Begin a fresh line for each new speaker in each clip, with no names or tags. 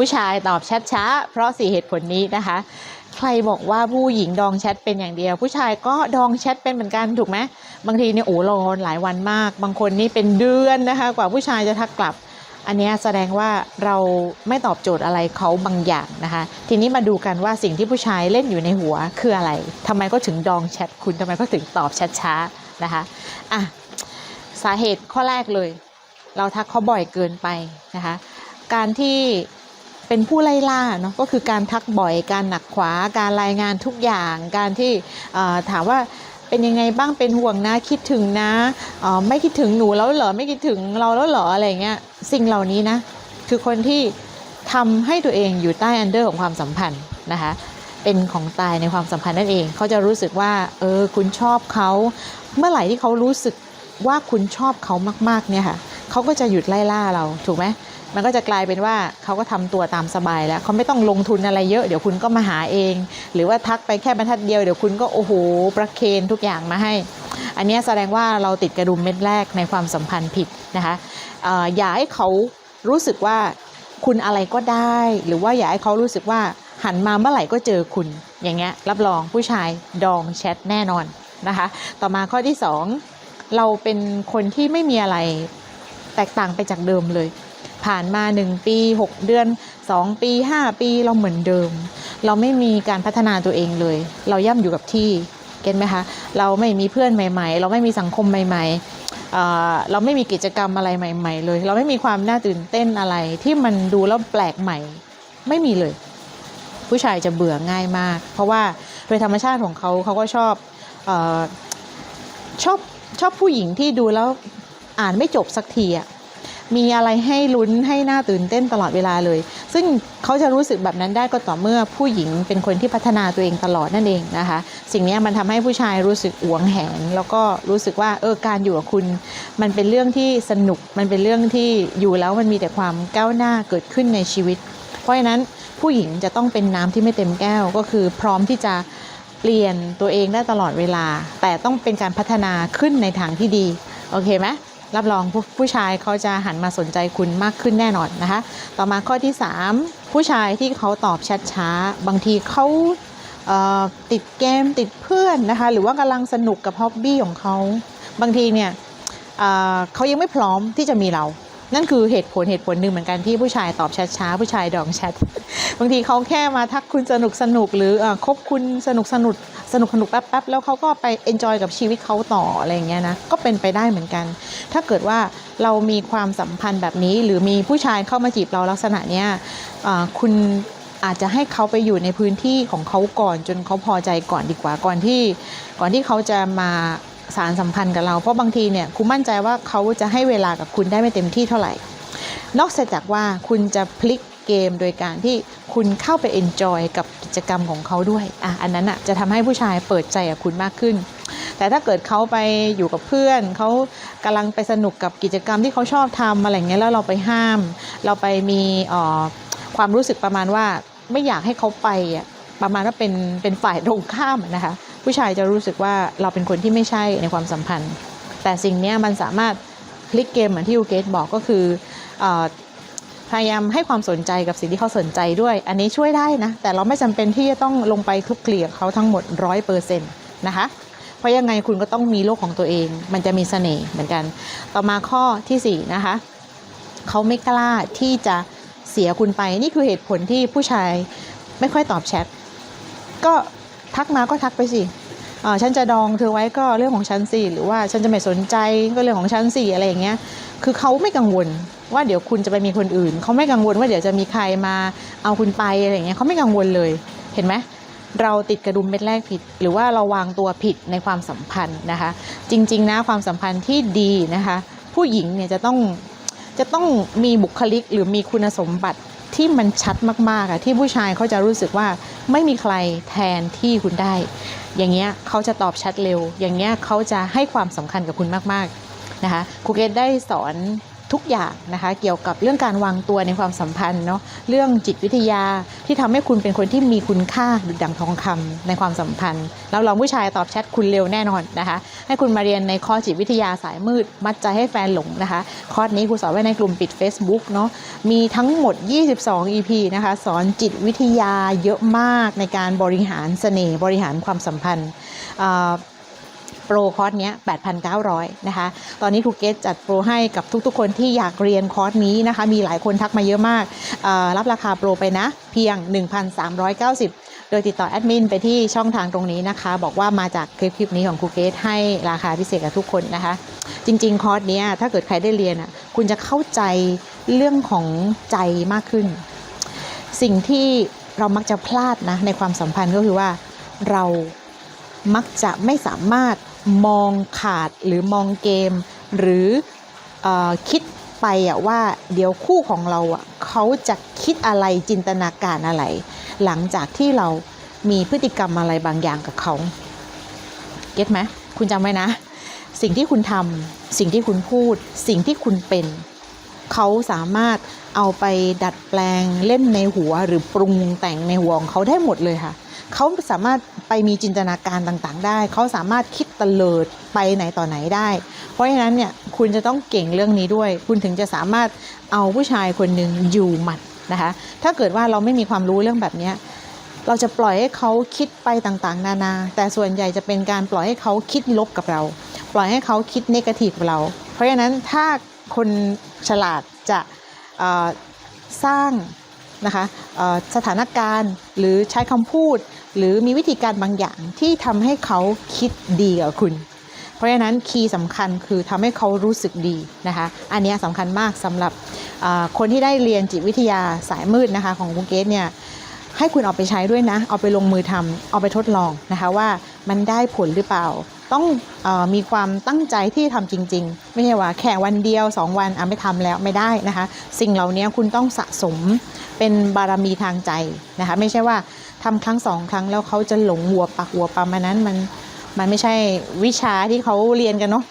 ผู้ชายตอบแชทช้า เพราะสี่เหตุผลนี้นะคะ ใครบอกว่าผู้หญิงดองแชทเป็นอย่างเดียว ผู้ชายก็ดองแชทเป็นเหมือนกันถูกไหมบางทีเนี่ยโอ้รอหลายวันมาก บางคนนี่เป็นเดือนนะคะ กว่าผู้ชายจะทักกลับ อันนี้แสดงว่าเราไม่ตอบโจทย์อะไรเขาบางอย่างนะคะ ทีนี้มาดูกันว่าสิ่งที่ผู้ชายเล่นอยู่ในหัวคืออะไรทำไมก็ถึงดองแชทคุณทำไมก็ถึงตอบแชทช้านะคะอะสาเหตุข้อแรกเลย เราทักเขาบ่อยเกินไปนะคะ การที่ เป็นผู้ไล่ล่าเนาะก็คือการทักบ่อยการหนักขวาการรายงานทุกอย่างการที่ถามว่าเป็นยังไงบ้างเป็นห่วงนะคิดถึงนะไม่คิดถึงหนูแล้วเหรอไม่คิดถึงเราแล้วเหรออะไรเงี้ยสิ่งเหล่านี้นะคือคนที่ทำให้ตัวเองอยู่ใต้อันเดอร์ของความสัมพันธ์นะคะเป็นของตายในความสัมพันธ์นั่นเอง เขาจะรู้สึกว่าเออคุณชอบเขา เมื่อไหร่ที่เขารู้สึกว่าคุณชอบเขามากๆเนี่ยค่ะเขาก็จะหยุดไล่ล่าเราถูกไหม มันก็จะกลายเป็นว่าเขาก็ทำตัวตามสบายแล้วเขาไม่ต้องลงทุนอะไรเยอะเดี๋ยวคุณก็มาหาเอง หรือว่าทักไปแค่บรรทัดเดียวเดี๋ยวคุณก็โอ้โหประเคนทุกอย่างมาให้ อันนี้แสดงว่าเราติดกระดุมเม็ดแรกในความสัมพันธ์ผิดนะคะอออย่าให้เขารู้สึกว่าคุณอะไรก็ได้ หรือว่าอย่าให้เขารู้สึกว่าหันมาเมื่อไหร่ก็เจอคุณอย่างเงี้ยรับรองผู้ชายดองแชทแน่นอนนะคะ ต่อมาข้อที่สองเราเป็นคนที่ไม่มีอะไรแตกต่างไปจากเดิมเลย ผ่านมา 1 ปี 6 เดือน 2 ปี 5 ปีเราเหมือนเดิม เราไม่มีการพัฒนาตัวเองเลย เราย่ำอยู่กับที่เก็ตไหมคะเราไม่มีเพื่อนใหม่ ๆ เราไม่มีสังคมใหม่ ๆ เราไม่มีกิจกรรมอะไรใหม่ ๆ เลย เราไม่มีความน่าตื่นเต้นอะไรที่มันดูแล้วแปลกใหม่ ไม่มีเลย ผู้ชายจะเบื่อง่ายมาก เพราะว่าโดยธรรมชาติของเขาเขาก็ชอบอชอบชอบผู้หญิงที่ดูแล้วอ่านไม่จบสักทีอะ มีอะไรให้ลุ้นให้หน่าตื่นเต้นตลอดเวลาเลย ซึ่งเขาจะรู้สึกแบบนั้นได้ก็ต่อเมื่อผู้หญิงเป็นคนที่พัฒนาตัวเองตลอดนั่นเองนะคะ สิ่งนี้มันทำให้ผู้ชายรู้สึกหวงแหน แล้วก็รู้สึกว่าเออการอยู่กับคุณ มันเป็นเรื่องที่สนุกมันเป็นเรื่องที่อยู่แล้วมันมีแต่ความก้าวหน้าเกิดขึ้นในชีวิต เพราะฉะนั้นผู้หญิงจะต้องเป็นน้ำที่ไม่เต็มแก้วก็คือพร้อมที่จะเปลี่ยนตัวเองได้ตลอดเวลา แต่ต้องเป็นการพัฒนาขึ้นในทางที่ดี โอเคไหม รับรองผู้ผู้ชายเขาจะหันมาสนใจคุณมากขึ้นแน่นอนนะคะ ต่อมาข้อที่ 3 ผู้ชายที่เขาตอบแชทช้า บางทีเขาเติดเกมติดเพื่อนนะคะ หรือว่ากำลังสนุกกับฮ็อบบี้ของเขา บางทีเนี่ยเเขายังไม่พร้อมที่จะมีเรา นั่นคือเหตุผลเหตุผลหนึ่งเหมือนกันที่ผู้ชายตอบแชทช้าผู้ชายดองแชทบางทีเขาแค่มาทักคุณสนุกสนุกหรืออคบคุณสนุกสนุกสนุกสนุกแป๊บๆแล้วเขาก็ไปเอนจอยกับชีวิตเขาต่ออะไรอย่างเงี้ยนะก็เป็นไปได้เหมือนกัน ถ้าเกิดว่าเรามีความสัมพันธ์แบบนี้ หรือมีผู้ชายเข้ามาจีบเราลักษณะเนี้ยคุณอาจจะให้เขาไปอยู่ในพื้นที่ของเขาก่อนจนเขาพอใจก่อนดีกว่าก่อนที่ก่อนที่เขาจะมา สารสัมพันธ์กับเรา เพราะบางทีเนี่ยคุณมั่นใจว่าเขาจะให้เวลากับคุณได้ไม่เต็มที่เท่าไหร่ นอกจากว่าคุณจะพลิกเกมโดยการที่คุณเข้าไปเอนจอยกับกิจกรรมของเขาด้วยอะอันนั้นอะจะทำให้ผู้ชายเปิดใจกับคุณมากขึ้น แต่ถ้าเกิดเขาไปอยู่กับเพื่อน เขากำลังไปสนุกกับกิจกรรมที่เขาชอบทำอะไรเงี้ยแล้วเราไปห้าม เราไปมีออความรู้สึกประมาณว่าไม่อยากให้เขาไปอะประมาณว่าเป็นเป็นฝ่ายตรงข้ามนะคะ ผู้ชายจะรู้สึกว่าเราเป็นคนที่ไม่ใช่ในความสัมพันธ์ แต่สิ่งนี้มันสามารถพลิกเกมเหมือนที่ยูเกตบอกก็คืออพยายามให้ความสนใจกับสิ่งที่เขาสนใจด้วย อันนี้ช่วยได้นะ แต่เราไม่จำเป็นที่จะต้องลงไปคลุกเคลีกับเขาทั้งหมดร้อยเปอร์เซ็นต์นะคะ เพราะยังไงคุณก็ต้องมีโลกของตัวเอง มันจะมีเสน่ห์เหมือนกัน ต่อมาข้อทีสี่4นะคะเขาไม่กล้าที่จะเสียคุณไป นี่คือเหตุผลที่ผู้ชายไม่ค่อยตอบแชทก็ ทักมาก็ทักไปสิอ่าฉันจะดองเธอไว้ก็เรื่องของฉันสิหรือว่าฉันจะไม่สนใจก็เรื่องของฉันสิอะไรอย่างเงี้ย คือเขาไม่กังวลว่าเดี๋ยวคุณจะไปมีคนอื่น เขาไม่กังวลว่าเดี๋ยวจะมีใครมาเอาคุณไปอะไรอย่างเงี้ยเขาไม่กังวลเลยเห็นไหมเราติดกระดุมเม็ดแรกผิด หรือว่าเราวางตัวผิดในความสัมพันธ์นะคะ จริง ๆ นะความสัมพันธ์ที่ดีนะคะ ผู้หญิงเนี่ยจะต้องจะต้องมีบุคลิกหรือมีคุณสมบัติที่มันชัดมากๆอะที่ผู้ชายเขาจะรู้สึกว่า ไม่มีใครแทนที่คุณได้ อย่างเงี้ยเขาจะตอบชัดเร็ว อย่างเงี้ยเขาจะให้ความสำคัญกับคุณมากๆนะคะครูเกตได้สอน ทุกอย่างนะคะ เกี่ยวกับเรื่องการวางตัวในความสัมพันธ์เนาะเรื่องจิตวิทยาที่ทำให้คุณเป็นคนที่มีคุณค่าดุจดังทองคำในความสัมพันธ์แล้วลองผู้ชายตอบแชทคุณเร็วแน่นอนนะคะ ให้คุณมาเรียนในคอจิตวิทยาสายมืด มัดใจให้แฟนหลงนะคะ คอร์สนี้ครูสอนไว้ในกลุ่มปิด Facebook เนาะมีทั้งหมด 22 EP นะคะ สอนจิตวิทยาเยอะมากในการบริหารเสน่ห์บริหารความสัมพันธ์ โปรคอร์สเนี้ย 8,900 นะคะ ตอนนี้ครูเกตจัดโปรให้กับทุกๆ คนที่อยากเรียนคอร์สนี้นะคะ มีหลายคนทักมาเยอะมาก รับราคาโปรไปนะ เพียง 1,390 โดยติดต่อแอดมินไปที่ช่องทางตรงนี้นะคะ บอกว่ามาจากคลิปคลิปนี้ของครูเกตให้ราคาพิเศษกับทุกคนนะคะ จริงๆ คอร์สเนี้ยถ้าเกิดใครได้เรียนอะ คุณจะเข้าใจเรื่องของใจมากขึ้น สิ่งที่เรามักจะพลาดนะในความสัมพันธ์ก็คือว่าเรามักจะไม่สามารถ มองขาดหรือมองเกม หรือออคิดไปอะว่าเดี๋ยวคู่ของเราอะเขาจะคิดอะไรจินตนาการอะไร หลังจากที่เรามีพฤติกรรมอะไรบางอย่างกับเขาเก็ตไหมคุณจำไว้นะ สิ่งที่คุณทำสิ่งที่คุณพูด สิ่งที่คุณเป็นเขาสามารถเอาไปดัดแปลงเล่นในหัวหรือปรุงแต่งในหัวของเขาได้หมดเลยค่ะ เขาสามารถไปมีจินตนาการต่างๆ ได้ เขาสามารถคิดตะเลิดไปไหนต่อไหนได้ เพราะฉะนั้นเนี่ยคุณจะต้องเก่งเรื่องนี้ด้วย คุณถึงจะสามารถเอาผู้ชายคนหนึ่งอยู่หมัดนะคะถ้าเกิดว่าเราไม่มีความรู้เรื่องแบบนี้เราจะปล่อยให้เขาคิดไปต่างๆ นานา แต่ส่วนใหญ่จะเป็นการปล่อยให้เขาคิดลบกับเรา ปล่อยให้เขาคิดเนกาทีฟกับเรา เพราะฉะนั้นถ้าคนฉลาดจะสร้าง นะคะสถานการณ์หรือใช้คำพูด หรือมีวิธีการบางอย่างที่ทำให้เขาคิดดีกับคุณ เพราะฉะนั้นคีย์สำคัญคือทำให้เขารู้สึกดีนะคะ อันนี้สำคัญมากสำหรับคนที่ได้เรียนจิตวิทยาสายมืดนะคะของคุณเกสเนี่ยให้คุณเอาไปใช้ด้วยนะ เอาไปลงมือทำเอาไปทดลองนะคะว่ามันได้ผลหรือเปล่า ต้องออมีความตั้งใจที่ทำจริง ๆ ไม่ใช่ว่าแค่วันเดียว 2 วันอะไม่ทำแล้วไม่ได้นะคะ สิ่งเหล่านี้คุณต้องสะสมเป็นบารมีทางใจนะคะไม่ใช่ว่าทำครั้งสองครั้งแล้วเขาจะหลงหัวปักหัวปั๊มอันนั้นมันมันไม่ใช่วิชาที่เขาเรียนกันเนาะ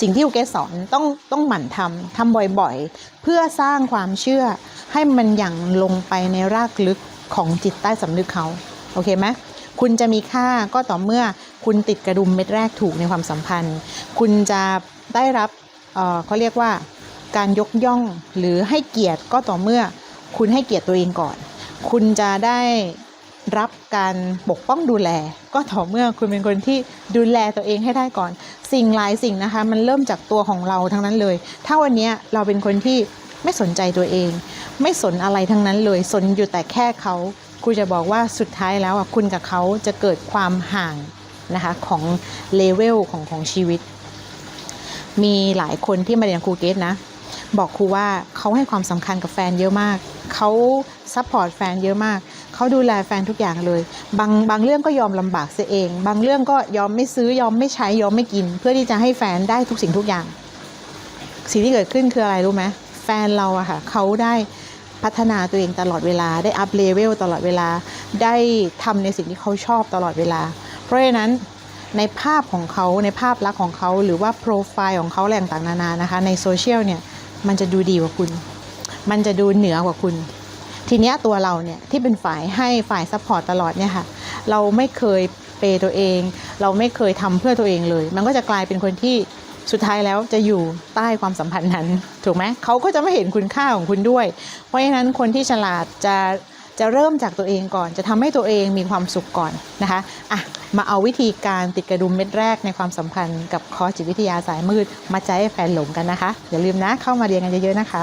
สิ่งที่ครูเกสอนต้องต้องหมั่นทำทำบ่อยๆ เพื่อสร้างความเชื่อให้มันหยั่งลงไปในรากลึกของจิตใต้สำนึกเขา โอเคไหมคุณจะมีค่าก็ต่อเมื่อ คุณติดกระดุมเม็ดแรกถูกในความสัมพันธ์ คุณจะได้รับเเขาเรียกว่าการยกย่องหรือให้เกียรติก็ต่อเมื่อคุณให้เกียรติตัวเองก่อน คุณจะได้รับการปกป้องดูแล ก็ต่อเมื่อคุณเป็นคนที่ดูแลตัวเองให้ได้ก่อน สิ่งหลายสิ่งนะคะ มันเริ่มจากตัวของเราทั้งนั้นเลย ถ้าวันนี้เราเป็นคนที่ไม่สนใจตัวเอง ไม่สนอะไรทั้งนั้นเลย สนอยู่แต่แค่เขาครูจะบอกว่าสุดท้ายแล้วอะคุณกับเขาจะเกิดความห่าง นะคะของเลเวลของของชีวิต มีหลายคนที่มาเรียนครูเกตนะ บอกครูว่าเขาให้ความสำคัญกับแฟนเยอะมากเขาซัพพอร์ตแฟนเยอะมากเขาดูแลแฟนทุกอย่างเลย บางบางเรื่องก็ยอมลำบากเสียเอง บางเรื่องก็ยอมไม่ซื้อยอมไม่ใช้ยอมไม่กิน เพื่อที่จะให้แฟนได้ทุกสิ่งทุกอย่าง สิ่งที่เกิดขึ้นคืออะไรรู้ไหมแฟนเราอะค่ะเขาได้พัฒนาตัวเองตลอดเวลา ได้อัพเลเวลตลอดเวลา ได้ทำในสิ่งที่เขาชอบตลอดเวลา เพราะฉะนั้นในภาพของเขาในภาพลักษณ์ของเขาหรือว่าโปรไฟล์ของเขาแหล่งต่างนานานะคะในโซเชียลเนี่ยมันจะดูดีกว่าคุณ มันจะดูเหนือกว่าคุณ ทีเนี้ยตัวเราเนี่ยที่เป็นฝ่ายให้ฝ่ายซัพพอร์ตตลอดเนี่ยค่ะเราไม่เคยเปย์ตัวเอง เราไม่เคยทำเพื่อตัวเองเลย มันก็จะกลายเป็นคนที่สุดท้ายแล้วจะอยู่ใต้ความสัมพันธ์นั้น ถูกไหมเขาก็จะไม่เห็นคุณค่าของคุณด้วย เพราะฉะนั้นคนที่ฉลาดจะ จะเริ่มจากตัวเองก่อน จะทำให้ตัวเองมีความสุขก่อนนะคะอะมาเอาวิธีการติดกระดุมเม็ดแรกในความสัมพันธ์กับคอจิตวิทยาสายมืดมาใจให้แฟนหลงกันนะคะ อย่าลืมนะเข้ามาเรียนกันเยอะๆนะคะ